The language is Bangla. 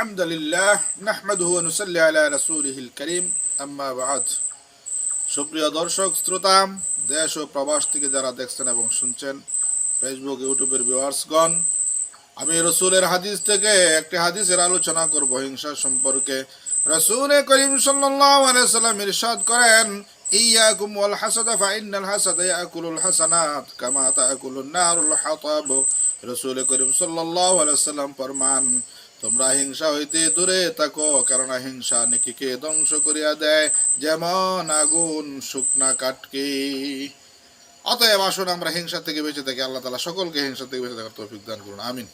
الحمد لله نحمده ونصلي على رسوله الكريم أما بعد সুপ্রিয় দর্শক শ্রোতা দেশ ও প্রবাস থেকে যারা দেখছেন এবং শুনছেন ফেসবুক ইউটিউবের ভিউয়ার্সগণ আমি রসুলের হাদিস থেকে একটি হাদিসের আলোচনা করব হিংসা সম্পর্কে রসুল করিম সাল্লাল্লাহু আলাইহি সাল্লাম ইরশাদ করেন ইয়াকুম ওয়াল হাসাদা ফাইন্নাল হাসাদা ইয়াকুলুল হাসানাত কামা তাকুলুন নারুল হাতাব রসুল করিম সাল্লাল্লাহু আলাইহি সাল্লাম ফরমান তোমরা হিংসা হইতে দূরে থাকো, কারণ হিংসা নিকিকে ধ্বংস করিয়া দেয়। যেমন আগুন, শুকনা কাটকে অতএব আসুন আমরা হিংসা থেকে বেঁচে থাকি। আল্লাহ তালা সকলকে হিংসা থেকে বেঁচে থাকার তৌফিক দান করুন। আমিন।